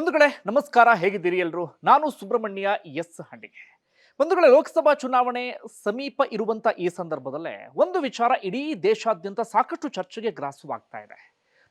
ಬಂಧುಗಳೇ, ನಮಸ್ಕಾರ. ಹೇಗಿದ್ದೀರಿ ಎಲ್ಲರೂ ನಾನು ಸುಬ್ರಹ್ಮಣ್ಯ ಎಸ್ ಹಂಡಿಗೆ. ಬಂಧುಗಳೇ, ಲೋಕಸಭಾ ಚುನಾವಣೆ ಸಮೀಪ ಇರುವಂತ ಈ ಸಂದರ್ಭದಲ್ಲೇ ಒಂದು ವಿಚಾರ ಇಡೀ ದೇಶಾದ್ಯಂತ ಸಾಕಷ್ಟು ಚರ್ಚೆಗೆ ಗ್ರಾಸವಾಗ್ತಾ ಇದೆ.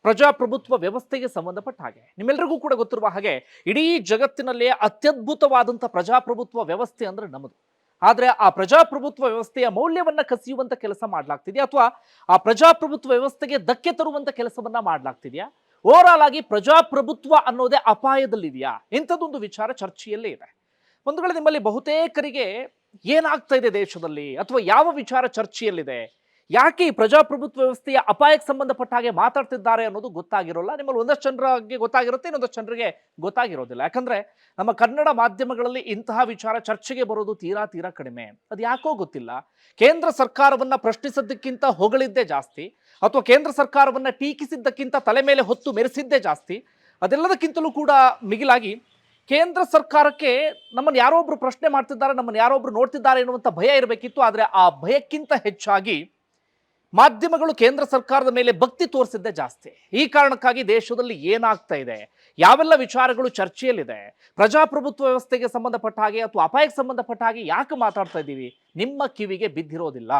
ಪ್ರಜಾಪ್ರಭುತ್ವ ವ್ಯವಸ್ಥೆಗೆ ಸಂಬಂಧಪಟ್ಟ ಹಾಗೆ ನಿಮ್ಮೆಲ್ಲರಿಗೂ ಕೂಡ ಗೊತ್ತಿರುವ ಹಾಗೆ, ಇಡೀ ಜಗತ್ತಿನಲ್ಲೇ ಅತ್ಯದ್ಭುತವಾದಂಥ ಪ್ರಜಾಪ್ರಭುತ್ವ ವ್ಯವಸ್ಥೆ ಅಂದ್ರೆ ನಮ್ಮದು ಆದರೆ ಆ ಪ್ರಜಾಪ್ರಭುತ್ವ ವ್ಯವಸ್ಥೆಯ ಮೌಲ್ಯವನ್ನ ಕಸಿಯುವಂತ ಕೆಲಸ ಮಾಡ್ಲಾಗ್ತಿದೆಯಾ? ಅಥವಾ ಆ ಪ್ರಜಾಪ್ರಭುತ್ವ ವ್ಯವಸ್ಥೆಗೆ ಧಕ್ಕೆ ತರುವಂತ ಕೆಲಸವನ್ನ ಮಾಡ್ಲಾಗ್ತಿದೆಯಾ? ಓವರಾಲ್ ಆಗಿ ಪ್ರಜಾಪ್ರಭುತ್ವ ಅನ್ನೋದೇ ಅಪಾಯದಲ್ಲಿದೆಯಾ? ಇಂಥದ್ದೊಂದು ವಿಚಾರ ಚರ್ಚೆಯಲ್ಲೇ ಇದೆ. ಒಂದು ವೇಳೆ ನಿಮ್ಮಲ್ಲಿ ಬಹುತೇಕರಿಗೆ ಏನಾಗ್ತಾ ಇದೆ ದೇಶದಲ್ಲಿ ಅಥವಾ ಯಾವ ವಿಚಾರ ಚರ್ಚೆಯಲ್ಲಿದೆ? ಯಾಕೆ ಈ ಪ್ರಜಾಪ್ರಭುತ್ವ ವ್ಯವಸ್ಥೆಯ ಅಪಾಯಕ್ಕೆ ಸಂಬಂಧಪಟ್ಟ ಹಾಗೆ ಮಾತಾಡ್ತಿದ್ದಾರೆ ಅನ್ನೋದು ಗೊತ್ತಾಗಿರೋಲ್ಲ? ನಿಮ್ಮಲ್ಲಿ ಒಂದಷ್ಟು ಜನರಿಗೆ ಗೊತ್ತಾಗಿರುತ್ತೆ, ಇನ್ನೊಂದಷ್ಟು ಜನರಿಗೆ ಗೊತ್ತಾಗಿರೋದಿಲ್ಲ. ಯಾಕಂದ್ರೆ ನಮ್ಮ ಕನ್ನಡ ಮಾಧ್ಯಮಗಳಲ್ಲಿ ಇಂತಹ ವಿಚಾರ ಚರ್ಚೆಗೆ ಬರೋದು ತೀರಾ ತೀರಾ ಕಡಿಮೆ. ಅದು ಯಾಕೋ ಗೊತ್ತಿಲ್ಲ. ಕೇಂದ್ರ ಸರ್ಕಾರವನ್ನ ಪ್ರಶ್ನಿಸಿದ್ದಕ್ಕಿಂತ ಹೊಗಳಿದ್ದೇ ಜಾಸ್ತಿ, ಅಥವಾ ಕೇಂದ್ರ ಸರ್ಕಾರವನ್ನ ಟೀಕಿಸಿದ್ದಕ್ಕಿಂತ ತಲೆ ಮೇಲೆ ಹೊತ್ತು ಮೆರೆಸಿದ್ದೇ ಜಾಸ್ತಿ, ಅದೆಲ್ಲದಕ್ಕಿಂತಲೂ ಕೂಡ ಮಿಗಿಲಾಗಿ ಕೇಂದ್ರ ಸರ್ಕಾರಕ್ಕೆ ನಮ್ಮನ್ನು ಯಾರೊಬ್ರು ಪ್ರಶ್ನೆ ಮಾಡ್ತಿದ್ದಾರೆ, ನಮ್ಮನ್ನು ಯಾರೊಬ್ರು ನೋಡ್ತಿದ್ದಾರೆ ಎನ್ನುವಂಥ ಭಯ ಇರಬೇಕಿತ್ತು. ಆದರೆ ಆ ಭಯಕ್ಕಿಂತ ಹೆಚ್ಚಾಗಿ ಮಾಧ್ಯಮಗಳು ಕೇಂದ್ರ ಸರ್ಕಾರದ ಮೇಲೆ ಭಕ್ತಿ ತೋರಿಸಿದ್ದೇ ಜಾಸ್ತಿ. ಈ ಕಾರಣಕ್ಕಾಗಿ ದೇಶದಲ್ಲಿ ಏನಾಗ್ತಾ ಇದೆ? ಯಾವೆಲ್ಲ ವಿಚಾರಗಳು ಚರ್ಚೆಯಲ್ಲಿದೆ? ಪ್ರಜಾಪ್ರಭುತ್ವ ವ್ಯವಸ್ಥೆಗೆ ಸಂಬಂಧಪಟ್ಟ ಹಾಗೆ ಅಥವಾ ಅಪಾಯಕ್ಕೆ ಸಂಬಂಧಪಟ್ಟ ಹಾಗೆ ಯಾಕೆ ಮಾತಾಡ್ತಾ ಇದ್ದೀವಿ? ನಿಮ್ಮ ಕಿವಿಗೆ ಬಿದ್ದಿರೋದಿಲ್ಲ.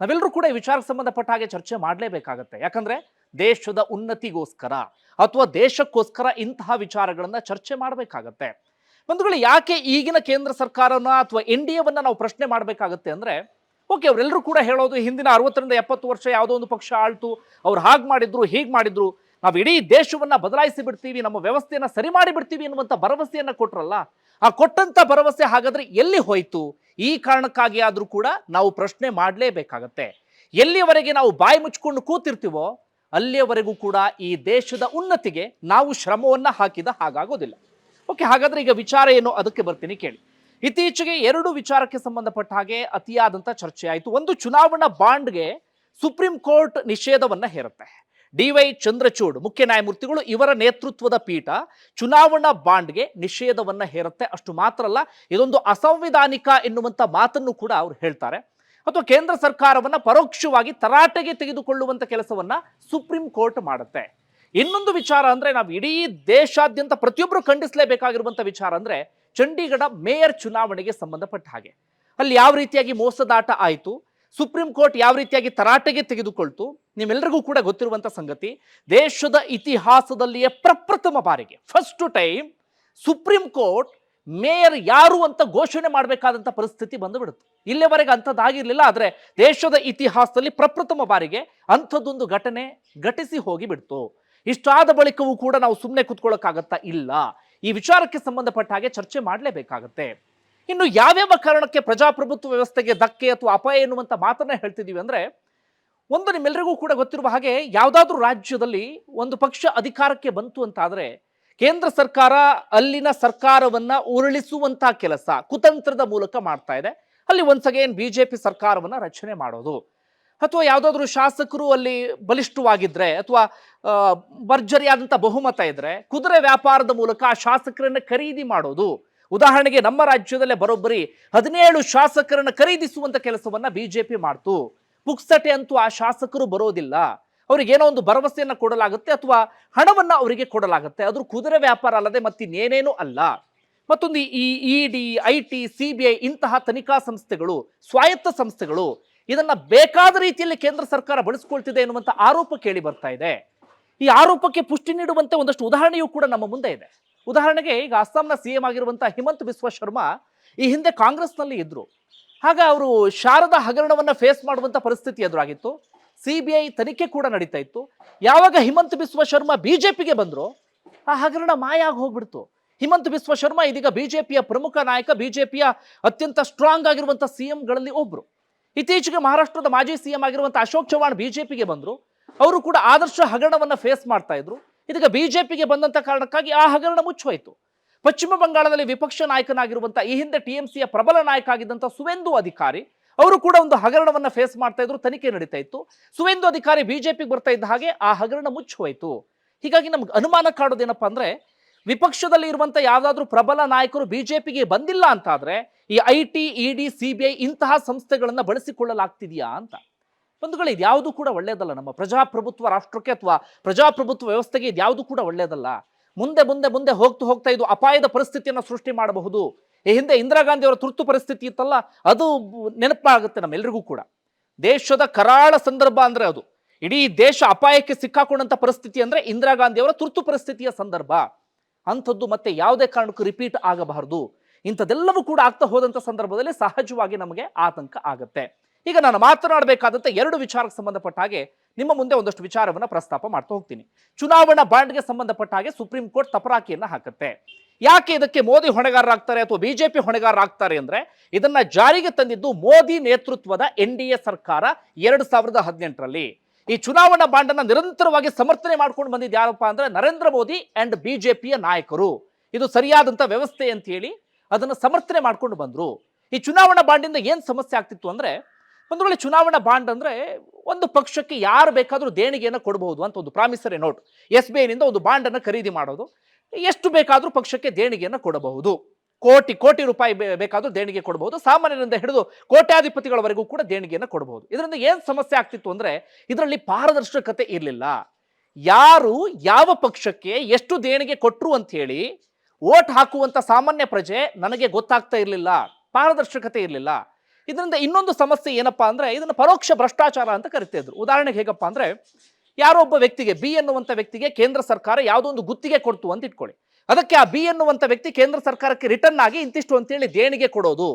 ನಾವೆಲ್ಲರೂ ಕೂಡ ಈ ವಿಚಾರಕ್ಕೆ ಸಂಬಂಧಪಟ್ಟ ಹಾಗೆ ಚರ್ಚೆ ಮಾಡಲೇಬೇಕಾಗತ್ತೆ. ಯಾಕಂದ್ರೆ ದೇಶದ ಉನ್ನತಿಗೋಸ್ಕರ ಅಥವಾ ದೇಶಕ್ಕೋಸ್ಕರ ಇಂತಹ ವಿಚಾರಗಳನ್ನ ಚರ್ಚೆ ಮಾಡಬೇಕಾಗತ್ತೆ. ಬಂಧುಗಳು, ಯಾಕೆ ಈಗಿನ ಕೇಂದ್ರ ಸರ್ಕಾರನ ಅಥವಾ ಎನ್ ಡಿ ಎವನ್ನ ನಾವು ಪ್ರಶ್ನೆ ಮಾಡಬೇಕಾಗತ್ತೆ ಅಂದ್ರೆ ಓಕೆ ಅವರೆಲ್ಲರೂ ಕೂಡ ಹೇಳೋದು ಹಿಂದಿನ ಅರವತ್ತರಿಂದ ಎಪ್ಪತ್ತು ವರ್ಷ ಯಾವುದೋ ಒಂದು ಪಕ್ಷ ಆಳ್ತು, ಅವ್ರು ಹಾಗೆ ಮಾಡಿದ್ರು, ಹೀಗೆ ಮಾಡಿದ್ರು. ನಾವು ಇಡೀ ದೇಶವನ್ನು ಬದಲಾಯಿಸಿ ಬಿಡ್ತೀವಿ, ನಮ್ಮ ವ್ಯವಸ್ಥೆಯನ್ನು ಸರಿ ಮಾಡಿ ಬಿಡ್ತೀವಿ ಅನ್ನುವಂಥ ಭರವಸೆಯನ್ನು ಕೊಟ್ರಲ್ಲ, ಆ ಕೊಟ್ಟಂಥ ಭರವಸೆ ಹಾಗಾದರೆ ಎಲ್ಲಿ ಹೋಯಿತು? ಈ ಕಾರಣಕ್ಕಾಗಿ ಆದರೂ ಕೂಡ ನಾವು ಪ್ರಶ್ನೆ ಮಾಡಲೇಬೇಕಾಗತ್ತೆ. ಎಲ್ಲಿಯವರೆಗೆ ನಾವು ಬಾಯಿ ಮುಚ್ಕೊಂಡು ಕೂತಿರ್ತೀವೋ, ಅಲ್ಲಿಯವರೆಗೂ ಕೂಡ ಈ ದೇಶದ ಉನ್ನತಿಗೆ ನಾವು ಶ್ರಮವನ್ನು ಹಾಕಿದ ಹಾಗಾಗೋದಿಲ್ಲ. ಓಕೆ, ಹಾಗಾದರೆ ಈಗ ವಿಚಾರ ಏನು ಅದಕ್ಕೆ ಬರ್ತೀನಿ ಕೇಳಿ. ಇತ್ತೀಚೆಗೆ ಎರಡು ವಿಚಾರಕ್ಕೆ ಸಂಬಂಧಪಟ್ಟ ಹಾಗೆ ಅತಿಯಾದಂಥ ಚರ್ಚೆ ಆಯಿತು ಒಂದು ಚುನಾವಣಾ ಬಾಂಡ್ಗೆ ಸುಪ್ರೀಂ ಕೋರ್ಟ್ ನಿಷೇಧವನ್ನ ಹೇರುತ್ತೆ. ಡಿ ವೈ ಚಂದ್ರಚೂಡ್ ಮುಖ್ಯ ನ್ಯಾಯಮೂರ್ತಿಗಳು ಇವರ ನೇತೃತ್ವದ ಪೀಠ ಚುನಾವಣಾ ಬಾಂಡ್ಗೆ ನಿಷೇಧವನ್ನ ಹೇರುತ್ತೆ. ಅಷ್ಟು ಮಾತ್ರ ಅಲ್ಲ, ಇದೊಂದು ಅಸಂವಿಧಾನಿಕ ಎನ್ನುವಂಥ ಮಾತನ್ನು ಕೂಡ ಅವರು ಹೇಳ್ತಾರೆ. ಅಥವಾ ಕೇಂದ್ರ ಸರ್ಕಾರವನ್ನ ಪರೋಕ್ಷವಾಗಿ ತರಾಟೆಗೆ ತೆಗೆದುಕೊಳ್ಳುವಂತ ಕೆಲಸವನ್ನ ಸುಪ್ರೀಂ ಕೋರ್ಟ್ ಮಾಡುತ್ತೆ. ಇನ್ನೊಂದು ವಿಚಾರ ಅಂದ್ರೆ ನಾವು ಇಡೀ ದೇಶಾದ್ಯಂತ ಪ್ರತಿಯೊಬ್ಬರು ಖಂಡಿಸಲೇಬೇಕಾಗಿರುವಂತ ವಿಚಾರ ಅಂದ್ರೆ ಚಂಡೀಗಢ ಮೇಯರ್ ಚುನಾವಣೆಗೆ ಸಂಬಂಧಪಟ್ಟ ಹಾಗೆ. ಅಲ್ಲಿ ಯಾವ ರೀತಿಯಾಗಿ ಮೋಸದಾಟ ಆಯಿತು, ಸುಪ್ರೀಂ ಕೋರ್ಟ್ ಯಾವ ರೀತಿಯಾಗಿ ತರಾಟೆಗೆ ತೆಗೆದುಕೊಳ್ತು ನಿಮ್ಮೆಲ್ಲರಿಗೂ ಕೂಡ ಗೊತ್ತಿರುವಂಥ ಸಂಗತಿ, ದೇಶದ ಇತಿಹಾಸದಲ್ಲಿಯೇ ಪ್ರಪ್ರಥಮ ಬಾರಿಗೆ first time Supreme Court mayor ಯಾರು ಅಂತ ಘೋಷಣೆ ಮಾಡಬೇಕಾದಂಥ ಪರಿಸ್ಥಿತಿ ಬಂದುಬಿಡುತ್ತೆ. ಇಲ್ಲಿವರೆಗೆ ಅಂಥದ್ದಾಗಿರಲಿಲ್ಲ, ಆದರೆ ದೇಶದ ಇತಿಹಾಸದಲ್ಲಿ ಪ್ರಪ್ರಥಮ ಬಾರಿಗೆ ಅಂಥದ್ದೊಂದು ಘಟನೆ ಘಟಿಸಿ ಹೋಗಿ ಬಿಡ್ತು ಇಷ್ಟಾದ ಬಳಿಕವೂ ಕೂಡ ನಾವು ಸುಮ್ಮನೆ ಕೂತ್ಕೊಳ್ಳೋಕ್ಕಾಗತ್ತಾ ಇಲ್ಲ. ಈ ವಿಚಾರಕ್ಕೆ ಸಂಬಂಧಪಟ್ಟ ಹಾಗೆ ಚರ್ಚೆ ಮಾಡಲೇಬೇಕಾಗತ್ತೆ. ಇನ್ನು ಯಾವ್ಯಾವ ಕಾರಣಕ್ಕೆ ಪ್ರಜಾಪ್ರಭುತ್ವ ವ್ಯವಸ್ಥೆಗೆ ಧಕ್ಕೆ ಅಥವಾ ಅಪಾಯ ಎನ್ನುವಂಥ ಮಾತನ್ನ ಹೇಳ್ತಿದ್ದೀವಿ ಅಂದ್ರೆ, ಒಂದು ನಿಮ್ಮೆಲ್ಲರಿಗೂ ಕೂಡ ಗೊತ್ತಿರುವ ಹಾಗೆ ಯಾವುದಾದ್ರೂ ರಾಜ್ಯದಲ್ಲಿ ಒಂದು ಪಕ್ಷ ಅಧಿಕಾರಕ್ಕೆ ಬಂತು ಅಂತಾದರೆ, ಕೇಂದ್ರ ಸರ್ಕಾರ ಅಲ್ಲಿನ ಸರ್ಕಾರವನ್ನ ಉರುಳಿಸುವಂತ ಕೆಲಸ ಕುತಂತ್ರದ ಮೂಲಕ ಮಾಡ್ತಾ ಇದೆ. ಅಲ್ಲಿ ಒನ್ಸ್ ಅಗೇನ್ ಬಿಜೆಪಿ ಸರ್ಕಾರವನ್ನ ರಚನೆ ಮಾಡೋದು. ಅಥವಾ ಯಾವುದಾದ್ರೂ ಶಾಸಕರು ಅಲ್ಲಿ ಬಲಿಷ್ಠವಾಗಿದ್ರೆ ಅಥವಾ ಭರ್ಜರಿಯಾದಂಥ ಬಹುಮತ ಇದ್ರೆ ಕುದುರೆ ವ್ಯಾಪಾರದ ಮೂಲಕ ಆ ಶಾಸಕರನ್ನ ಖರೀದಿ ಮಾಡೋದು. ಉದಾಹರಣೆಗೆ ನಮ್ಮ ರಾಜ್ಯದಲ್ಲೇ ಬರೋಬ್ಬರಿ ಹದಿನೇಳು ಶಾಸಕರನ್ನ ಖರೀದಿಸುವಂತ ಕೆಲಸವನ್ನ ಬಿಜೆಪಿ ಮಾಡ್ತು. ಪುಕ್ಸಟೆ ಅಂತೂ ಆ ಶಾಸಕರು ಬರೋದಿಲ್ಲ. ಅವ್ರಿಗೆ ಏನೋ ಒಂದು ಭರವಸೆಯನ್ನ ಕೊಡಲಾಗುತ್ತೆ ಅಥವಾ ಹಣವನ್ನ ಅವರಿಗೆ ಕೊಡಲಾಗುತ್ತೆ. ಅದ್ರ ಕುದುರೆ ವ್ಯಾಪಾರ ಅಲ್ಲದೆ ಮತ್ತಿನ್ನೇನೇನೂ ಅಲ್ಲ. ಮತ್ತೊಂದು ಈ E D I, T, C, B, I ಇಂತಹ ತನಿಖಾ ಸಂಸ್ಥೆಗಳು, ಸ್ವಾಯತ್ತ ಸಂಸ್ಥೆಗಳು ಇದನ್ನ ಬೇಕಾದ ರೀತಿಯಲ್ಲಿ ಕೇಂದ್ರ ಸರ್ಕಾರ ಬಳಸ್ಕೊಳ್ತಿದೆ ಎನ್ನುವಂತ ಆರೋಪ ಕೇಳಿ ಬರ್ತಾ ಇದೆ. ಈ ಆರೋಪಕ್ಕೆ ಪುಷ್ಟಿ ನೀಡುವಂತೆ ಒಂದಷ್ಟು ಉದಾಹರಣೆಯೂ ಕೂಡ ನಮ್ಮ ಮುಂದೆ ಇದೆ. ಉದಾಹರಣೆಗೆ ಈಗ ಅಸ್ಸಾಂನ ಸಿ ಎಂ ಆಗಿರುವಂತಹ ಹಿಮಂತ್ ಬಿಸ್ವ ಶರ್ಮಾ ಈ ಹಿಂದೆ ಕಾಂಗ್ರೆಸ್ನಲ್ಲಿ ಇದ್ರು. ಆಗ ಅವರು ಶಾರದಾ ಹಗರಣವನ್ನ ಫೇಸ್ ಮಾಡುವಂತ ಪರಿಸ್ಥಿತಿ ಎದುರಾಗಿತ್ತು. ಸಿ ಬಿ ಐ ತನಿಖೆ ಕೂಡ ನಡೀತಾ ಇತ್ತು. ಯಾವಾಗ ಹಿಮಂತ್ ಬಿಸ್ವ ಶರ್ಮಾ ಬಿಜೆಪಿಗೆ ಬಂದ್ರು ಆ ಹಗರಣ ಮಾಯ ಆಗಿ ಹೋಗ್ಬಿಡ್ತು. ಹಿಮಂತ್ ಬಿಸ್ವ ಶರ್ಮಾ ಇದೀಗ ಬಿಜೆಪಿಯ ಪ್ರಮುಖ ನಾಯಕ, ಬಿಜೆಪಿಯ ಅತ್ಯಂತ ಸ್ಟ್ರಾಂಗ್ ಆಗಿರುವಂತ ಸಿಎಂಗಳಲ್ಲಿ ಒಬ್ರು. ಇತ್ತೀಚೆಗೆ ಮಹಾರಾಷ್ಟ್ರದ ಮಾಜಿ ಸಿಎಂ ಆಗಿರುವಂತ ಅಶೋಕ್ ಚವ್ಹಾಣ್ ಬಿಜೆಪಿಗೆ ಬಂದರು. ಅವರು ಕೂಡ ಆದರ್ಶ ಹಗರಣವನ್ನ ಫೇಸ್ ಮಾಡ್ತಾ ಇದ್ರು. ಇದೀಗ ಬಿಜೆಪಿಗೆ ಬಂದಂತ ಕಾರಣಕ್ಕಾಗಿ ಆ ಹಗರಣ ಮುಚ್ಚೋಯ್ತು ಪಶ್ಚಿಮ ಬಂಗಾಳದಲ್ಲಿ ವಿಪಕ್ಷ ನಾಯಕನಾಗಿರುವಂತ ಈ ಹಿಂದೆ ಟಿಎಂಸಿಯ ಪ್ರಬಲ ನಾಯಕ ಆಗಿದ್ದಂಥ ಸುವೇಂದು ಅಧಿಕಾರಿ, ಅವರು ಕೂಡ ಒಂದು ಹಗರಣವನ್ನ ಫೇಸ್ ಮಾಡ್ತಾ ಇದ್ರು, ತನಿಖೆ ನಡೀತಾ ಇತ್ತು. ಸುವೇಂದು ಅಧಿಕಾರಿ ಬಿಜೆಪಿಗೆ ಬರ್ತಾ ಇದ್ದ ಹಾಗೆ ಆ ಹಗರಣ ಮುಚ್ಚೋಯ್ತು ಹೀಗಾಗಿ ನಮ್ಗೆ ಅನುಮಾನ ಕಾಡೋದೇನಪ್ಪ ಅಂದ್ರೆ, ವಿಪಕ್ಷದಲ್ಲಿ ಇರುವಂತ ಯಾವ್ದಾದ್ರು ಪ್ರಬಲ ನಾಯಕರು ಬಿಜೆಪಿಗೆ ಬಂದಿಲ್ಲ ಅಂತಾದ್ರೆ ಈ I T E D C B I ಇಂತಹ ಸಂಸ್ಥೆಗಳನ್ನು ಬಳಸಿಕೊಳ್ಳಲಾಗ್ತಿದೆಯಾ ಅಂತ. ಬಂಧುಗಳು ಇದ್ಯಾವುದು ಕೂಡ ಒಳ್ಳೆಯದಲ್ಲ ನಮ್ಮ ಪ್ರಜಾಪ್ರಭುತ್ವ ರಾಷ್ಟ್ರಕ್ಕೆ ಅಥವಾ ಪ್ರಜಾಪ್ರಭುತ್ವ ವ್ಯವಸ್ಥೆಗೆ ಇದ್ಯಾವುದು ಕೂಡ ಒಳ್ಳೆಯದಲ್ಲ ಮುಂದೆ ಮುಂದೆ ಮುಂದೆ ಹೋಗ್ತಾ ಹೋಗ್ತಾ ಇದು ಅಪಾಯದ ಪರಿಸ್ಥಿತಿಯನ್ನು ಸೃಷ್ಟಿ ಮಾಡಬಹುದು. ಈ ಹಿಂದೆ ಇಂದಿರಾ ಗಾಂಧಿ ಅವರ ತುರ್ತು ಪರಿಸ್ಥಿತಿ ಇತ್ತಲ್ಲ, ಅದು ನೆನಪಾಗುತ್ತೆ ನಮ್ಮೆಲ್ಲರಿಗೂ ಕೂಡ. ದೇಶದ ಕರಾಳ ಸಂದರ್ಭ ಅಂದ್ರೆ ಅದು. ಇಡೀ ದೇಶ ಅಪಾಯಕ್ಕೆ ಸಿಕ್ಕಾಕೊಂಡಂತ ಪರಿಸ್ಥಿತಿ ಅಂದ್ರೆ ಇಂದಿರಾ ಗಾಂಧಿ ಅವರ ತುರ್ತು ಪರಿಸ್ಥಿತಿಯ ಸಂದರ್ಭ. ಅಂಥದ್ದು ಮತ್ತೆ ಯಾವುದೇ ಕಾರಣಕ್ಕೂ ರಿಪೀಟ್ ಆಗಬಾರದು. ಇಂಥದ್ದೆಲ್ಲವೂ ಕೂಡ ಆಗ್ತಾ ಹೋದಂಥ ಸಂದರ್ಭದಲ್ಲಿ ಸಹಜವಾಗಿ ನಮಗೆ ಆತಂಕ ಆಗುತ್ತೆ. ಈಗ ನಾನು ಮಾತನಾಡಬೇಕಾದಂಥ ಎರಡು ವಿಚಾರಕ್ಕೆ ಸಂಬಂಧಪಟ್ಟ ಹಾಗೆ ನಿಮ್ಮ ಮುಂದೆ ಒಂದಷ್ಟು ವಿಚಾರವನ್ನ ಪ್ರಸ್ತಾಪ ಮಾಡ್ತಾ ಹೋಗ್ತೀನಿ. ಚುನಾವಣಾ ಬಾಂಡ್ಗೆ ಸಂಬಂಧಪಟ್ಟ ಹಾಗೆ ಸುಪ್ರೀಂ ಕೋರ್ಟ್ ತಪರಾಕಿಯನ್ನ ಹಾಕುತ್ತೆ. ಯಾಕೆ ಇದಕ್ಕೆ ಮೋದಿ ಹೊಣೆಗಾರರಾಗ್ತಾರೆ ಅಥವಾ ಬಿಜೆಪಿ ಹೊಣೆಗಾರರಾಗ್ತಾರೆ ಅಂದ್ರೆ ಇದನ್ನ ಜಾರಿಗೆ ತಂದಿದ್ದು ಮೋದಿ ನೇತೃತ್ವದ ಎನ್ ಡಿ ಎ ಸರ್ಕಾರ ಎರಡು ಸಾವಿರದ ಹದಿನೆಂಟರಲ್ಲಿ. ಈ ಚುನಾವಣಾ ಬಾಂಡನ್ನ ನಿರಂತರವಾಗಿ ಸಮರ್ಥನೆ ಮಾಡ್ಕೊಂಡು ಬಂದಿದ್ದು ಯಾರಪ್ಪ ಅಂದ್ರೆ ನರೇಂದ್ರ ಮೋದಿ ಅಂಡ್ ಬಿಜೆಪಿಯ ನಾಯಕರು. ಇದು ಸರಿಯಾದಂತ ವ್ಯವಸ್ಥೆ ಅಂತ ಹೇಳಿ ಅದನ್ನ ಸಮರ್ಥನೆ ಮಾಡ್ಕೊಂಡು ಬಂದರು. ಈ ಚುನಾವಣಾ ಬಾಂಡಿಂದ ಏನು ಸಮಸ್ಯೆ ಆಗ್ತಿತ್ತು ಅಂದರೆ, ಒಂದು ವೇಳೆ ಚುನಾವಣಾ ಬಾಂಡ್ ಅಂದರೆ ಒಂದು ಪಕ್ಷಕ್ಕೆ ಯಾರು ಬೇಕಾದರೂ ದೇಣಿಗೆಯನ್ನು ಕೊಡಬಹುದು ಅಂತ ಒಂದು ಪ್ರಾಮಿಸರಿ ನೋಟ್. ಎಸ್ ಬಿ ಐನಿಂದ ಒಂದು ಬಾಂಡನ್ನು ಖರೀದಿ ಮಾಡೋದು. ಎಷ್ಟು ಬೇಕಾದರೂ ಪಕ್ಷಕ್ಕೆ ದೇಣಿಗೆಯನ್ನು ಕೊಡಬಹುದು. ಕೋಟಿ ಕೋಟಿ ರೂಪಾಯಿ ಬೇಕಾದರೂ ದೇಣಿಗೆ ಕೊಡಬಹುದು. ಸಾಮಾನ್ಯರಿಂದ ಹಿಡಿದು ಕೋಟ್ಯಾಧಿಪತಿಗಳವರೆಗೂ ಕೂಡ ದೇಣಿಗೆಯನ್ನು ಕೊಡಬಹುದು. ಇದರಿಂದ ಏನು ಸಮಸ್ಯೆ ಆಗ್ತಿತ್ತು ಅಂದರೆ, ಇದರಲ್ಲಿ ಪಾರದರ್ಶಕತೆ ಇರಲಿಲ್ಲ. ಯಾರು, ಯಾವ ಪಕ್ಷಕ್ಕೆ ಎಷ್ಟು ದೇಣಿಗೆ ಕೊಟ್ಟರು ಅಂತ ಓಟ್ ಹಾಕುವಂತ ಸಾಮಾನ್ಯ ಪ್ರಜೆ ನನಗೆ ಗೊತ್ತಾಗ್ತಾ ಇರಲಿಲ್ಲ, ಪಾರದರ್ಶಕತೆ ಇರಲಿಲ್ಲ. ಇದರಿಂದ ಇನ್ನೊಂದು ಸಮಸ್ಯೆ ಏನಪ್ಪಾ ಅಂದ್ರೆ ಇದನ್ನು ಪರೋಕ್ಷ ಭ್ರಷ್ಟಾಚಾರ ಅಂತ ಕರಿತಿದ್ರು ಉದಾಹರಣೆಗೆ ಹೇಗಪ್ಪ ಅಂದ್ರೆ ಯಾರೋ ಒಬ್ಬ ವ್ಯಕ್ತಿಗೆ ಬಿ ಎನ್ನುವಂಥ ವ್ಯಕ್ತಿಗೆ ಕೇಂದ್ರ ಸರ್ಕಾರ ಯಾವುದೋ ಒಂದು ಗುತ್ತಿಗೆ ಕೊಡ್ತು ಅಂತ ಇಟ್ಕೊಳ್ಳಿ. ಅದಕ್ಕೆ ಆ ಬಿ ಎನ್ನುವಂಥ ವ್ಯಕ್ತಿ ಕೇಂದ್ರ ಸರ್ಕಾರಕ್ಕೆ ರಿಟರ್ನ್ ಆಗಿ ಇಂತಿಷ್ಟು ಅಂತೇಳಿ ದೇಣಿಗೆ ಕೊಡೋದು.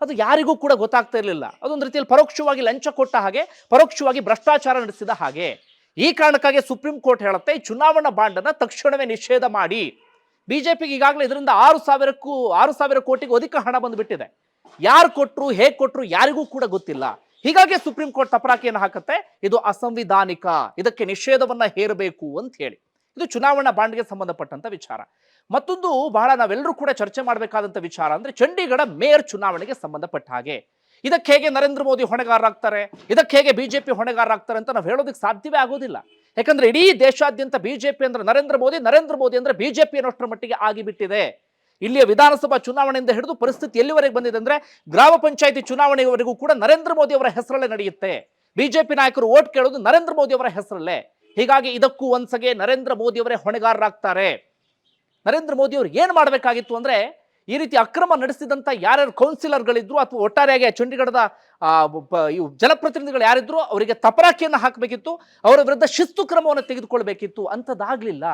ಅದು ಯಾರಿಗೂ ಕೂಡ ಗೊತ್ತಾಗ್ತಾ ಇರಲಿಲ್ಲ. ಅದೊಂದು ರೀತಿಯಲ್ಲಿ ಪರೋಕ್ಷವಾಗಿ ಲಂಚ ಕೊಟ್ಟ ಹಾಗೆ, ಪರೋಕ್ಷವಾಗಿ ಭ್ರಷ್ಟಾಚಾರ ನಡೆಸಿದ ಹಾಗೆ. ಈ ಕಾರಣಕ್ಕಾಗಿ ಸುಪ್ರೀಂ ಕೋರ್ಟ್ ಹೇಳುತ್ತೆ ಚುನಾವಣಾ ಬಾಂಡನ್ನು ತಕ್ಷಣವೇ ನಿಷೇಧ ಮಾಡಿ. ಬಿಜೆಪಿಗೆ ಈಗಾಗಲೇ ಇದರಿಂದ ಆರು ಸಾವಿರಕ್ಕೂ, ಆರು ಸಾವಿರ ಕೋಟಿಗೂ ಅಧಿಕ ಹಣ ಬಂದುಬಿಟ್ಟಿದೆ. ಯಾರು ಕೊಟ್ಟರು ಹೇಗೆ ಕೊಟ್ಟರು ಯಾರಿಗೂ ಕೂಡ ಗೊತ್ತಿಲ್ಲ. ಹೀಗಾಗಿ ಸುಪ್ರೀಂ ಕೋರ್ಟ್ ತಪರಾಕಿಯನ್ನು ಹಾಕುತ್ತೆ. ಇದು ಅಸಂವಿಧಾನಿಕ, ಇದಕ್ಕೆ ನಿಷೇಧವನ್ನ ಹೇರಬೇಕು ಅಂತ ಹೇಳಿ. ಇದು ಚುನಾವಣಾ ಬಾಂಡ್ಗೆ ಸಂಬಂಧಪಟ್ಟಂತ ವಿಚಾರ. ಮತ್ತೊಂದು ಬಹಳ ನಾವೆಲ್ಲರೂ ಕೂಡ ಚರ್ಚೆ ಮಾಡಬೇಕಾದಂತ ವಿಚಾರ ಅಂದ್ರೆ ಚಂಡೀಗಢ ಮೇಯರ್ ಚುನಾವಣೆಗೆ ಸಂಬಂಧಪಟ್ಟ ಹಾಗೆ. ಇದಕ್ಕೆ ಹೇಗೆ ನರೇಂದ್ರ ಮೋದಿ ಹೊಣೆಗಾರರಾಗ್ತಾರೆ, ಇದಕ್ಕೆ ಹೇಗೆ ಬಿಜೆಪಿ ಹೊಣೆಗಾರರಾಗ್ತಾರೆ ಅಂತ ನಾವು ಹೇಳೋದಕ್ಕೆ ಸಾಧ್ಯವೇ ಆಗೋದಿಲ್ಲ. ಯಾಕಂದ್ರೆ ಇಡೀ ದೇಶಾದ್ಯಂತ ಬಿಜೆಪಿ ಅಂದ್ರೆ ನರೇಂದ್ರ ಮೋದಿ ನರೇಂದ್ರ ಮೋದಿ ಅಂದ್ರೆ ಬಿಜೆಪಿ ಅನ್ನೋಷ್ಟರ ಮಟ್ಟಿಗೆ ಆಗಿಬಿಟ್ಟಿದೆ. ಇಲ್ಲಿಯ ವಿಧಾನಸಭಾ ಚುನಾವಣೆಯಿಂದ ಹಿಡಿದು ಪರಿಸ್ಥಿತಿ ಎಲ್ಲಿವರೆಗೆ ಬಂದಿದೆ ಅಂದ್ರೆ ಗ್ರಾಮ ಪಂಚಾಯಿತಿ ಚುನಾವಣೆಯವರೆಗೂ ಕೂಡ ನರೇಂದ್ರ ಮೋದಿ ಅವರ ಹೆಸರಲ್ಲೇ ನಡೆಯುತ್ತೆ. ಬಿಜೆಪಿ ನಾಯಕರು ಓಟ್ ಕೇಳೋದು ನರೇಂದ್ರ ಮೋದಿ ಅವರ ಹೆಸರಲ್ಲೇ. ಹೀಗಾಗಿ ಇದಕ್ಕೂ ಒಂದ್ಸಗೆ ನರೇಂದ್ರ ಮೋದಿ ಅವರೇ ಹೊಣೆಗಾರರಾಗ್ತಾರೆ. ನರೇಂದ್ರ ಮೋದಿ ಅವರು ಏನು ಮಾಡಬೇಕಾಗಿತ್ತು ಅಂದ್ರೆ ಈ ರೀತಿ ಅಕ್ರಮ ನಡೆಸಿದಂಥ ಯಾರ್ಯಾರು ಕೌನ್ಸಿಲರ್ಗಳಿದ್ರು ಅಥವಾ ಒಟ್ಟಾರೆಯಾಗಿ ಚಂಡೀಗಢದ ಜನಪ್ರತಿನಿಧಿಗಳು ಯಾರಿದ್ರು ಅವರಿಗೆ ತಪರಾಕಿಯನ್ನು ಹಾಕಬೇಕಿತ್ತು, ಅವರ ವಿರುದ್ಧ ಶಿಸ್ತು ಕ್ರಮವನ್ನು ತೆಗೆದುಕೊಳ್ಬೇಕಿತ್ತು ಅಂಥದ್ದಾಗಲಿಲ್ಲ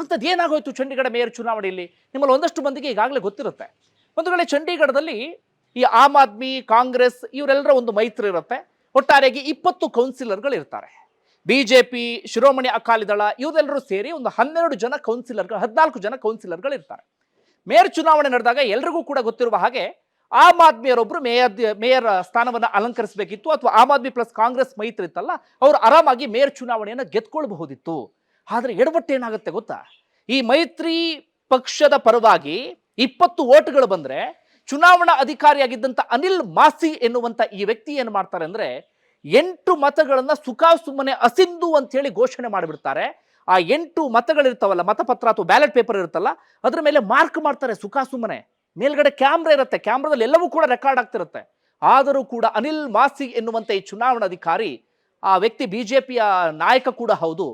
ಅಂಥದ್ದು ಏನಾಗೋಯಿತು ಚಂಡೀಗಢ ಮೇಯರ್ ಚುನಾವಣೆಯಲ್ಲಿ? ನಿಮ್ಮಲ್ಲಿ ಒಂದಷ್ಟು ಮಂದಿಗೆ ಈಗಾಗಲೇ ಗೊತ್ತಿರುತ್ತೆ. ಒಂದು ವೇಳೆ ಚಂಡೀಗಢದಲ್ಲಿ ಈ ಆಮ್ ಆದ್ಮಿ, ಕಾಂಗ್ರೆಸ್ ಇವರೆಲ್ಲರ ಒಂದು ಮೈತ್ರಿ ಇರುತ್ತೆ. ಒಟ್ಟಾರೆಯಾಗಿ ಇಪ್ಪತ್ತು ಕೌನ್ಸಿಲರ್ಗಳು ಇರ್ತಾರೆ. B J P Shiromani Akali Dal ಇವರೆಲ್ಲರೂ ಸೇರಿ ಒಂದು ಹನ್ನೆರಡು ಜನ ಕೌನ್ಸಿಲರ್ಗಳು ಹದಿನಾಲ್ಕು ಜನ ಕೌನ್ಸಿಲರ್ಗಳು ಇರ್ತಾರೆ. ಮೇಯರ್ ಚುನಾವಣೆ ನಡೆದಾಗ ಎಲ್ರಿಗೂ ಕೂಡ ಗೊತ್ತಿರುವ ಹಾಗೆ ಆಮ್ ಆದ್ಮಿಯರೊಬ್ಬರು ಮೇಯರ್ ಮೇಯರ್ ಸ್ಥಾನವನ್ನು ಅಲಂಕರಿಸಬೇಕಿತ್ತು ಅಥವಾ ಆಮ್ ಆದ್ಮಿ ಪ್ಲಸ್ ಕಾಂಗ್ರೆಸ್ ಮೈತ್ರಿ ಇತ್ತಲ್ಲ, ಅವರು ಆರಾಮಾಗಿ ಮೇಯರ್ ಚುನಾವಣೆಯನ್ನು ಗೆದ್ಕೊಳ್ಬಹುದಿತ್ತು. ಆದ್ರೆ ಎಡವಟ್ಟು ಏನಾಗುತ್ತೆ ಗೊತ್ತಾ? ಈ ಮೈತ್ರಿ ಪಕ್ಷದ ಪರವಾಗಿ ಇಪ್ಪತ್ತು ಓಟ್ಗಳು ಬಂದ್ರೆ ಚುನಾವಣಾ ಅಧಿಕಾರಿಯಾಗಿದ್ದಂತ ಅನಿಲ್ ಮಾಸಿ ಎನ್ನುವಂತ ಈ ವ್ಯಕ್ತಿ ಏನು ಮಾಡ್ತಾರೆ ಅಂದ್ರೆ ಎಂಟು ಮತಗಳನ್ನ ಸುಖಾಸುಮ್ಮನೆ ಅಸಿಂಧು ಅಂತ ಹೇಳಿ ಘೋಷಣೆ ಮಾಡಿಬಿಡ್ತಾರೆ. ಆ ಎಂಟು ಮತಗಳಿರ್ತಾವಲ್ಲ ಮತಪತ್ರ ಅಥವಾ ಬ್ಯಾಲೆಟ್ ಪೇಪರ್ ಇರುತ್ತಲ್ಲ, ಅದ್ರ ಮೇಲೆ ಮಾರ್ಕ್ ಮಾಡ್ತಾರೆ ಸುಖಾಸುಮ್ಮನೆ ಮೇಲ್ಗಡೆ ಕ್ಯಾಮ್ರಾ ಇರುತ್ತೆ, ಕ್ಯಾಮ್ರಾದಲ್ಲಿ ಎಲ್ಲವೂ ಕೂಡ ರೆಕಾರ್ಡ್ ಆಗ್ತಿರುತ್ತೆ. ಆದರೂ ಕೂಡ ಅನಿಲ್ ಮಾಸಿ ಎನ್ನುವಂತೆ ಈ ಚುನಾವಣಾಧಿಕಾರಿ ಆ ವ್ಯಕ್ತಿ ಬಿಜೆಪಿಯ ನಾಯಕ ಕೂಡ ಹೌದು.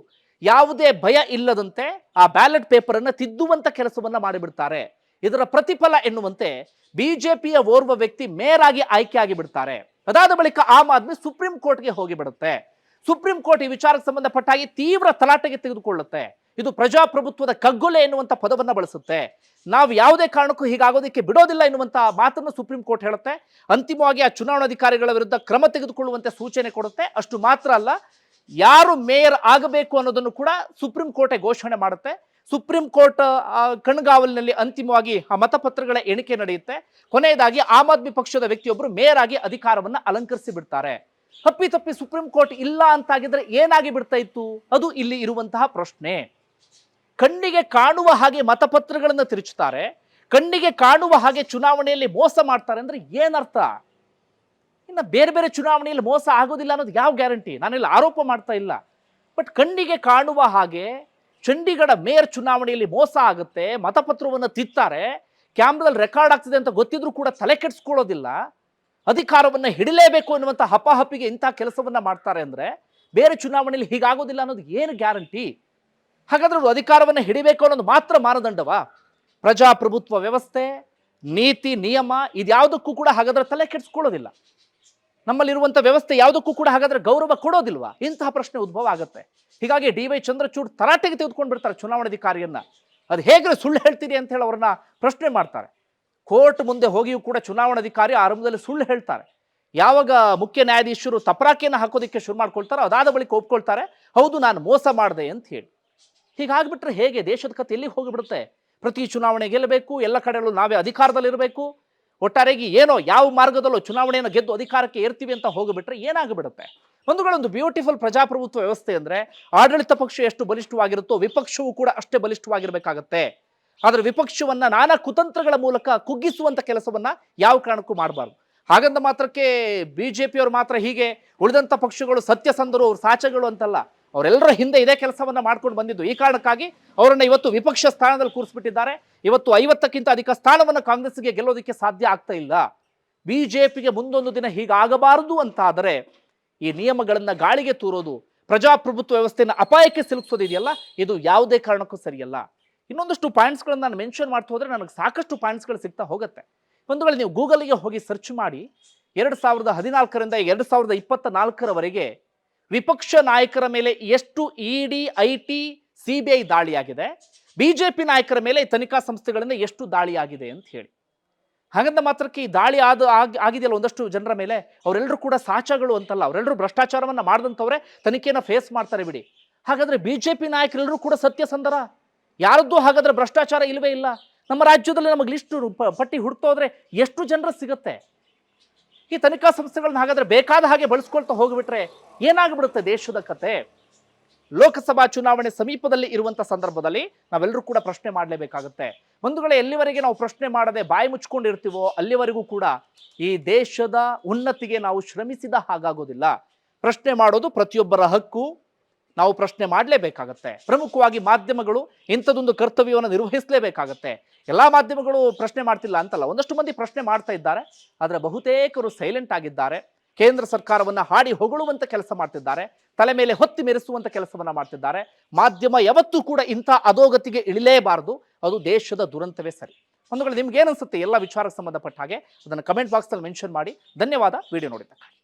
ಯಾವುದೇ ಭಯ ಇಲ್ಲದಂತೆ ಆ ಬ್ಯಾಲೆಟ್ ಪೇಪರ್ ತಿದ್ದುವಂಥ ಕೆಲಸವನ್ನು ಮಾಡಿಬಿಡ್ತಾರೆ. ಇದರ ಪ್ರತಿಫಲ ಎನ್ನುವಂತೆ ಬಿಜೆಪಿಯ ಓರ್ವ ವ್ಯಕ್ತಿ ಮೇಯರ್ ಆಗಿ ಆಯ್ಕೆ ಆಗಿಬಿಡ್ತಾರೆ. ಅದಾದ ಬಳಿಕ ಆಮ್ ಆದ್ಮಿ ಸುಪ್ರೀಂ ಕೋರ್ಟ್ಗೆ ಹೋಗಿ ಬಿಡುತ್ತೆ ಸುಪ್ರೀಂ ಕೋರ್ಟ್ ಈ ವಿಚಾರಕ್ಕೆ ಸಂಬಂಧಪಟ್ಟ ಹಾಗೆ ತೀವ್ರ ತಲಾಟೆಗೆ ತೆಗೆದುಕೊಳ್ಳುತ್ತೆ. ಇದು ಪ್ರಜಾಪ್ರಭುತ್ವದ ಕಗ್ಗೊಲೆ ಎನ್ನುವಂಥ ಪದವನ್ನ ಬಳಸುತ್ತೆ. ನಾವು ಯಾವುದೇ ಕಾರಣಕ್ಕೂ ಹೀಗಾಗೋದಕ್ಕೆ ಬಿಡೋದಿಲ್ಲ ಎನ್ನುವಂಥ ಮಾತನ್ನು ಸುಪ್ರೀಂ ಕೋರ್ಟ್ ಹೇಳುತ್ತೆ. ಅಂತಿಮವಾಗಿ ಆ ಚುನಾವಣಾಧಿಕಾರಿಗಳ ವಿರುದ್ಧ ಕ್ರಮ ತೆಗೆದುಕೊಳ್ಳುವಂತೆ ಸೂಚನೆ ಕೊಡುತ್ತೆ. ಅಷ್ಟು ಮಾತ್ರ ಅಲ್ಲ, ಯಾರು ಮೇಯರ್ ಆಗಬೇಕು ಅನ್ನೋದನ್ನು ಕೂಡ ಸುಪ್ರೀಂ ಕೋರ್ಟೆ ಘೋಷಣೆ ಮಾಡುತ್ತೆ. ಸುಪ್ರೀಂ ಕೋರ್ಟ್ ಕಣ್ಗಾವಲಿನಲ್ಲಿ ಅಂತಿಮವಾಗಿ ಆ ಮತಪತ್ರಗಳ ಎಣಿಕೆ ನಡೆಯುತ್ತೆ. ಕೊನೆಯದಾಗಿ ಆಮ್ ಆದ್ಮಿ ಪಕ್ಷದ ವ್ಯಕ್ತಿಯೊಬ್ಬರು ಮೇಯರ್ ಆಗಿ ಅಧಿಕಾರವನ್ನ ಅಲಂಕರಿಸಿ ಬಿಡ್ತಾರೆ. ತಪ್ಪಿ ತಪ್ಪಿ ಸುಪ್ರೀಂ ಕೋರ್ಟ್ ಇಲ್ಲ ಅಂತಾಗಿದ್ರೆ ಏನಾಗಿ ಬಿಡ್ತಾ ಇತ್ತು? ಅದು ಇಲ್ಲಿ ಇರುವಂತಹ ಪ್ರಶ್ನೆ. ಕಣ್ಣಿಗೆ ಕಾಣುವ ಹಾಗೆ ಮತಪತ್ರಗಳನ್ನು ತಿರುಚುತ್ತಾರೆ. ಕಣ್ಣಿಗೆ ಕಾಣುವ ಹಾಗೆ ಚುನಾವಣೆಯಲ್ಲಿ ಮೋಸ ಮಾಡ್ತಾರೆ ಅಂದ್ರೆ ಏನರ್ಥ? ಇನ್ನು ಬೇರೆ ಬೇರೆ ಚುನಾವಣೆಯಲ್ಲಿ ಮೋಸ ಆಗೋದಿಲ್ಲ ಅನ್ನೋದು ಯಾವ ಗ್ಯಾರಂಟಿ? ನಾನಿಲ್ಲಿ ಆರೋಪ ಮಾಡ್ತಾ ಇಲ್ಲ. ಬಟ್ ಕಣ್ಣಿಗೆ ಕಾಣುವ ಹಾಗೆ ಚಂಡೀಗಢ ಮೇಯರ್ ಚುನಾವಣೆಯಲ್ಲಿ ಮೋಸ ಆಗುತ್ತೆ, ಮತಪತ್ರವನ್ನು ತಿತ್ತಾರೆ ಕ್ಯಾಮ್ರಲ್ಲಿ ರೆಕಾರ್ಡ್ ಆಗ್ತಿದೆ ಅಂತ ಗೊತ್ತಿದ್ರು ಕೂಡ ತಲೆ ಕೆಡಿಸ್ಕೊಳ್ಳೋದಿಲ್ಲ. ಅಧಿಕಾರವನ್ನು ಹಿಡಿಲೇಬೇಕು ಅನ್ನುವಂಥ ಹಪಾಹಪಿಗೆ ಇಂಥ ಕೆಲಸವನ್ನ ಮಾಡ್ತಾರೆ ಅಂದ್ರೆ ಬೇರೆ ಚುನಾವಣೆಯಲ್ಲಿ ಹೀಗಾಗೋದಿಲ್ಲ ಅನ್ನೋದು ಏನು ಗ್ಯಾರಂಟಿ? ಹಾಗಾದ್ರೆ ಅವರು ಅಧಿಕಾರವನ್ನು ಹಿಡಿಬೇಕು ಅನ್ನೋದು ಮಾತ್ರ ಮಾನದಂಡವಾ? ಪ್ರಜಾಪ್ರಭುತ್ವ ವ್ಯವಸ್ಥೆ, ನೀತಿ, ನಿಯಮ, ಇದ್ಯಾವುದಕ್ಕೂ ಕೂಡ ಹಾಗಾದ್ರೆ ತಲೆ ಕೆಡಿಸ್ಕೊಳ್ಳೋದಿಲ್ಲ. ನಮ್ಮಲ್ಲಿರುವಂಥ ವ್ಯವಸ್ಥೆ ಯಾವುದಕ್ಕೂ ಕೂಡ ಹಾಗಾದ್ರೆ ಗೌರವ ಕೊಡೋದಿಲ್ವಾ? ಇಂತಹ ಪ್ರಶ್ನೆ ಉದ್ಭವ ಆಗುತ್ತೆ. ಹೀಗಾಗಿ ಡಿ ವೈ ಚಂದ್ರಚೂಡ್ ತರಾಟೆಗೆ ತೆಗೆದುಕೊಂಡು ಬಿಡ್ತಾರೆ ಚುನಾವಣಾಧಿಕಾರಿಯನ್ನ. ಅದು ಹೇಗೆ ಸುಳ್ಳು ಹೇಳ್ತೀರಿ ಅಂತ ಹೇಳಿ ಅವ್ರನ್ನ ಪ್ರಶ್ನೆ ಮಾಡ್ತಾರೆ. ಕೋರ್ಟ್ ಮುಂದೆ ಹೋಗಿಯೂ ಕೂಡ ಚುನಾವಣಾಧಿಕಾರಿ ಆರಂಭದಲ್ಲಿ ಸುಳ್ಳು ಹೇಳ್ತಾರೆ. ಯಾವಾಗ ಮುಖ್ಯ ನ್ಯಾಯಾಧೀಶರು ತಪರಾಕಿಯನ್ನು ಹಾಕೋದಕ್ಕೆ ಶುರು ಮಾಡ್ಕೊಳ್ತಾರೋ ಅದಾದ ಬಳಿಕ ಒಪ್ಕೊಳ್ತಾರೆ, ಹೌದು ನಾನು ಮೋಸ ಮಾಡಿದೆ ಅಂತ ಹೇಳಿ. ಹೀಗಾಗ್ಬಿಟ್ರೆ ಹೇಗೆ? ದೇಶದ ಕತೆ ಎಲ್ಲಿ ಹೋಗಿಬಿಡುತ್ತೆ? ಪ್ರತಿ ಚುನಾವಣೆ ಗೆಲ್ಲಬೇಕು, ಎಲ್ಲ ಕಡೆಗಳು ನಾವೇ ಅಧಿಕಾರದಲ್ಲಿರಬೇಕು ಒಟ್ಟಾರೆಗೆ ಏನೋ ಯಾವ ಮಾರ್ಗದಲ್ಲೋ ಚುನಾವಣೆಯನ್ನು ಗೆದ್ದು ಅಧಿಕಾರಕ್ಕೆ ಏರ್ತೀವಿ ಅಂತ ಹೋಗಿಬಿಟ್ರೆ ಏನಾಗಿಬಿಡುತ್ತೆ? ಒಂದುಗಳೊಂದು ಬ್ಯೂಟಿಫುಲ್ ಪ್ರಜಾಪ್ರಭುತ್ವ ವ್ಯವಸ್ಥೆ ಅಂದರೆ ಆಡಳಿತ ಪಕ್ಷ ಎಷ್ಟು ಬಲಿಷ್ಠವಾಗಿರುತ್ತೋ ವಿಪಕ್ಷವೂ ಕೂಡ ಅಷ್ಟೇ ಬಲಿಷ್ಠವಾಗಿರ್ಬೇಕಾಗತ್ತೆ. ಆದ್ರೆ ವಿಪಕ್ಷವನ್ನು ನಾನಾ ಕುತಂತ್ರಗಳ ಮೂಲಕ ಕುಗ್ಗಿಸುವಂಥ ಕೆಲಸವನ್ನ ಯಾವ ಕಾರಣಕ್ಕೂ ಮಾಡಬಾರ್ದು. ಹಾಗಂತ ಮಾತ್ರಕ್ಕೆ ಬಿ ಜೆ ಪಿಯವರು ಮಾತ್ರ ಹೀಗೆ ಉಳಿದಂಥ ಪಕ್ಷಗಳು ಸತ್ಯಸಂಧರು ಅವ್ರ ಸಾಚಗಳು ಅಂತಲ್ಲ, ಅವರೆಲ್ಲರ ಹಿಂದೆ ಇದೇ ಕೆಲಸವನ್ನು ಮಾಡ್ಕೊಂಡು ಬಂದಿದ್ದು. ಈ ಕಾರಣಕ್ಕಾಗಿ ಅವರನ್ನು ಇವತ್ತು ವಿಪಕ್ಷ ಸ್ಥಾನದಲ್ಲಿ ಕೂರಿಸ್ಬಿಟ್ಟಿದ್ದಾರೆ. ಇವತ್ತು ಐವತ್ತಕ್ಕಿಂತ ಅಧಿಕ ಸ್ಥಾನವನ್ನು ಕಾಂಗ್ರೆಸ್ಗೆ ಗೆಲ್ಲೋದಕ್ಕೆ ಸಾಧ್ಯ ಆಗ್ತಾ ಇಲ್ಲ. ಬಿ ಜೆ ಪಿಗೆ ಮುಂದೊಂದು ದಿನ ಹೀಗಾಗಬಾರದು ಅಂತ ಆದರೆ ಈ ನಿಯಮಗಳನ್ನು ಗಾಳಿಗೆ ತೂರೋದು, ಪ್ರಜಾಪ್ರಭುತ್ವ ವ್ಯವಸ್ಥೆಯನ್ನು ಅಪಾಯಕ್ಕೆ ಸಿಲುಕಿಸೋದಿದೆಯಲ್ಲ ಇದು ಯಾವುದೇ ಕಾರಣಕ್ಕೂ ಸರಿಯಲ್ಲ. ಇನ್ನೊಂದಷ್ಟು ಪಾಯಿಂಟ್ಸ್ಗಳನ್ನು ನಾನು ಮೆನ್ಷನ್ ಮಾಡ್ತಾ ಹೋದರೆ ನನಗೆ ಸಾಕಷ್ಟು ಪಾಯಿಂಟ್ಸ್ಗಳು ಸಿಗ್ತಾ ಹೋಗುತ್ತೆ. ಒಂದು ವೇಳೆ ನೀವು ಗೂಗಲ್ಗೆ ಹೋಗಿ ಸರ್ಚ್ ಮಾಡಿ ಎರಡು ಸಾವಿರದ ಹದಿನಾಲ್ಕರಿಂದ ಎರಡು ಸಾವಿರದ ಇಪ್ಪತ್ತ ನಾಲ್ಕರವರೆಗೆ ವಿಪಕ್ಷ ನಾಯಕರ ಮೇಲೆ ಎಷ್ಟು ED I T, C B I ದಾಳಿಯಾಗಿದೆ ಪಿ ನಾಯಕರ ಮೇಲೆ ತನಿಖಾ ಸಂಸ್ಥೆಗಳಿಂದ ಎಷ್ಟು ದಾಳಿಯಾಗಿದೆ ಅಂತ ಹೇಳಿ. ಹಾಗಂದ ಮಾತ್ರಕ್ಕೆ ಈ ದಾಳಿ ಆದ ಆಗ್- ಆಗಿದೆಯಲ್ಲ ಒಂದಷ್ಟು ಜನರ ಮೇಲೆ, ಅವರೆಲ್ಲರೂ ಕೂಡ ಸಾಚಗಳು ಅಂತಲ್ಲ, ಅವರೆಲ್ಲರೂ ಭ್ರಷ್ಟಾಚಾರವನ್ನ ಮಾಡಿದಂಥವ್ರೆ ತನಿಖೆಯನ್ನು ಫೇಸ್ ಮಾಡ್ತಾರೆ ಬಿಡಿ. ಹಾಗಾದ್ರೆ ಪಿ ನಾಯಕರೆಲ್ಲರೂ ಕೂಡ ಸತ್ಯಸಂಧರ ಯಾರದ್ದು ಹಾಗಾದ್ರೆ ಭ್ರಷ್ಟಾಚಾರ ಇಲ್ಲವೇ ಇಲ್ಲ? ನಮ್ಮ ರಾಜ್ಯದಲ್ಲಿ ನಮಗೆ ಲಿಸ್ಟ್ ಪಟ್ಟಿ ಹುಡ್ತೋದ್ರೆ ಎಷ್ಟು ಜನರ ಸಿಗುತ್ತೆ? ಈ ತನಿಖಾ ಸಂಸ್ಥೆಗಳನ್ನ ಹಾಗಾದ್ರೆ ಬೇಕಾದ ಹಾಗೆ ಬಳಸ್ಕೊಳ್ತಾ ಹೋಗ್ಬಿಟ್ರೆ ಏನಾಗ್ಬಿಡುತ್ತೆ ದೇಶದ ಕತೆ? ಲೋಕಸಭಾ ಚುನಾವಣೆ ಸಮೀಪದಲ್ಲಿ ಇರುವಂಥ ಸಂದರ್ಭದಲ್ಲಿ ನಾವೆಲ್ಲರೂ ಕೂಡ ಪ್ರಶ್ನೆ ಮಾಡಲೇಬೇಕಾಗುತ್ತೆ. ಬಂಧುಗಳೇ, ಎಲ್ಲಿವರೆಗೆ ನಾವು ಪ್ರಶ್ನೆ ಮಾಡದೆ ಬಾಯಿ ಮುಚ್ಕೊಂಡಿರ್ತೀವೋ ಅಲ್ಲಿವರೆಗೂ ಕೂಡ ಈ ದೇಶದ ಉನ್ನತಿಗೆ ನಾವು ಶ್ರಮಿಸಿದ ಹಾಗಾಗೋದಿಲ್ಲ. ಪ್ರಶ್ನೆ ಮಾಡೋದು ಪ್ರತಿಯೊಬ್ಬರ ಹಕ್ಕು ನಾವು ಪ್ರಶ್ನೆ ಮಾಡಲೇಬೇಕಾಗತ್ತೆ. ಪ್ರಮುಖವಾಗಿ ಮಾಧ್ಯಮಗಳು ಇಂಥದೊಂದು ಕರ್ತವ್ಯವನ್ನು ನಿರ್ವಹಿಸಲೇಬೇಕಾಗತ್ತೆ. ಎಲ್ಲ ಮಾಧ್ಯಮಗಳು ಪ್ರಶ್ನೆ ಮಾಡ್ತಿಲ್ಲ ಅಂತಲ್ಲ, ಒಂದಷ್ಟು ಮಂದಿ ಪ್ರಶ್ನೆ ಮಾಡ್ತಾ ಇದ್ದಾರೆ, ಆದರೆ ಬಹುತೇಕರು ಸೈಲೆಂಟ್ ಆಗಿದ್ದಾರೆ. ಕೇಂದ್ರ ಸರ್ಕಾರವನ್ನು ಹಾಡಿ ಹೊಗಳುವಂಥ ಕೆಲಸ ಮಾಡ್ತಿದ್ದಾರೆ, ತಲೆ ಮೇಲೆ ಹೊತ್ತಿ ಮೆರೆಸುವಂಥ ಕೆಲಸವನ್ನ ಮಾಡ್ತಿದ್ದಾರೆ. ಮಾಧ್ಯಮ ಯಾವತ್ತೂ ಕೂಡ ಇಂಥ ಅಧೋಗತಿಗೆ ಇಳಿಲೇಬಾರದು, ಅದು ದೇಶದ ದುರಂತವೇ ಸರಿ. ಒಂದು ವೇಳೆ ನಿಮ್ಗೆ ಏನನ್ಸುತ್ತೆ ಎಲ್ಲ ವಿಚಾರ ಸಂಬಂಧಪಟ್ಟ ಹಾಗೆ, ಅದನ್ನು ಕಮೆಂಟ್ ಬಾಕ್ಸಲ್ಲಿ ಮೆನ್ಷನ್ ಮಾಡಿ. ಧನ್ಯವಾದ ವಿಡಿಯೋ ನೋಡಿದ್ದಕ್ಕೆ